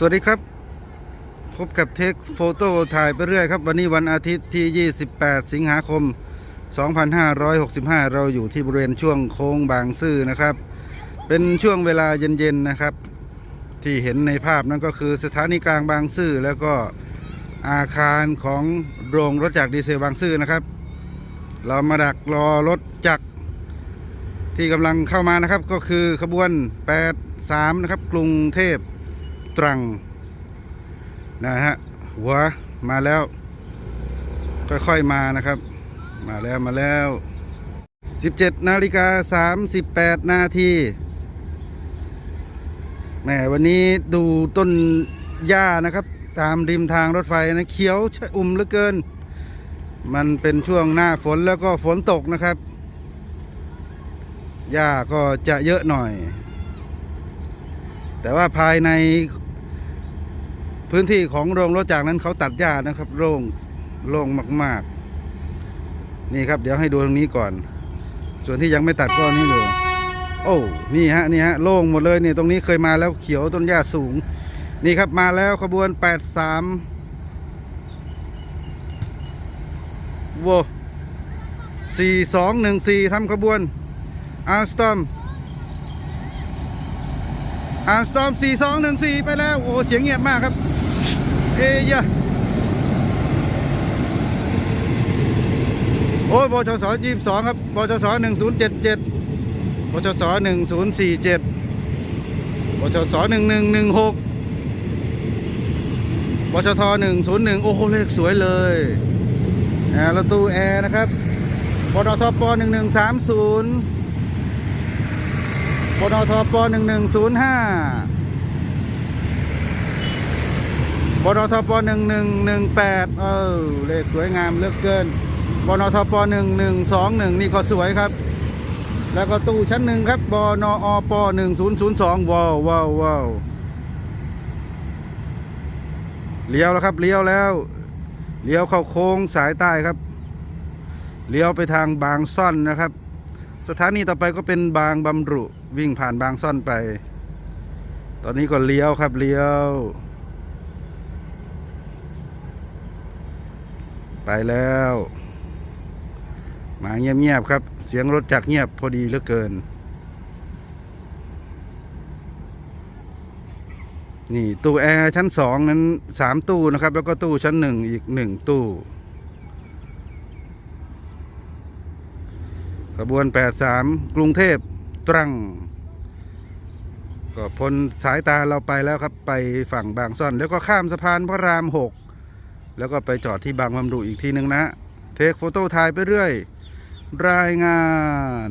สวัสดีครับ พบกับเทคโฟโต้ถ่ายไปเรื่อยครับ วันนี้วันอาทิตย์ที่ 28 สิงหาคม 2565 เราอยู่ที่บริเวณช่วงโค้งบางซื่อนะครับ เป็นช่วงเวลาเย็นๆนะครับ ที่เห็นในภาพนั้นก็คือสถานีกลางบางซื่อแล้วก็อาคารของโรงรถจักรดีเซลบางซื่อนะครับ เรามาดักรอรถจักรที่กำลังเข้ามานะครับก็คือขบวน 83 นะครับกรุงเทพ ตรังนะฮะหัวมาแล้วค่อยๆมานะครับ มาแล้วมาแล้ว 17 นาฬิกา 38 นาทีแหมวันนี้ดูต้นหญ้านะครับ ตามริมทางรถไฟนะเขียวชอุ่มเหลือเกิน มันเป็นช่วงหน้าฝนแล้วก็ฝนตกนะครับหญ้าก็จะเยอะหน่อย แต่ว่าภายใน พื้นที่ของโรงรถจากนั้นเขาตัดหญ้านะครับโล่งโล่งมาก ๆ นี่ครับเดี๋ยวให้ดูตรงนี้ก่อน ส่วนที่ยังไม่ตัดก็นี่ดูโอ้นี่ฮะนี่ฮะโล่งหมดเลยเนี่ตรงนี้เคยมาแล้วเขียวต้นหญ้าสูง นี่ครับมาแล้วขบวน 83โว้4214ทำขบวนอาร์สตอมอาร์สตอม4214ไปแล้ว โอ้เสียงเงียบมากครับ เอ้ยโอ้ยบชสยี่สองครับบชสหนึ่งศูนย์เจ็ดเจ็ดบชสหนึ่งศูนย์สี่เจ็ดบชสหนึ่งหนึ่งหนึ่งหกบชทหนึ่งศูนย์หนึ่งโอ้โหเลขสวยเลยแอร์ระตู้แอร์นะครับบชทปหนึ่งหนึ่งสามศูนย์บชทปหนึ่งหนึ่งศูนย์ห้า ปตทปหนึ่งหนึ่งหนึ่งแปดเออเลขสวยงามเลือกเกินปตทปหนึ่งหนึ่งสองหนึ่งนี่ก็สวยครับ แล้วก็ตู้ชั้นหนึ่งครับบนอปหนึ่งศูนย์ศูนย์สองว้าวว้าวว้าวเลี้ยวแล้วครับเลี้ยวแล้ว เลี้ยวเข้าโค้งสายใต้ครับ เลี้ยวไปทางบางซ่อนนะครับ สถานีต่อไปก็เป็นบางบำรุวิ่งผ่านบางซ่อนไป ตอนนี้ก็เลี้ยวครับเลี้ยว ไปแล้ว มาเงียบๆครับ เสียงรถจักเงียบพอดีเหลือเกิน นี่ตู้แอร์ชั้นสองนั้นสามตู้นะครับ แล้วก็ตู้ชั้นหนึ่งอีกหนึ่งตู้ขบวน 83 กรุงเทพตรัง ก็พ้นสายตาเราไปแล้วครับ ไปฝั่งบางซ่อน แล้วก็ข้ามสะพานพระราม 6 แล้วก็ไปจอดที่บางบำรุอีกทีหนึ่งนะเทคโฟโต้ถ่ายไปเรื่อย รายงาน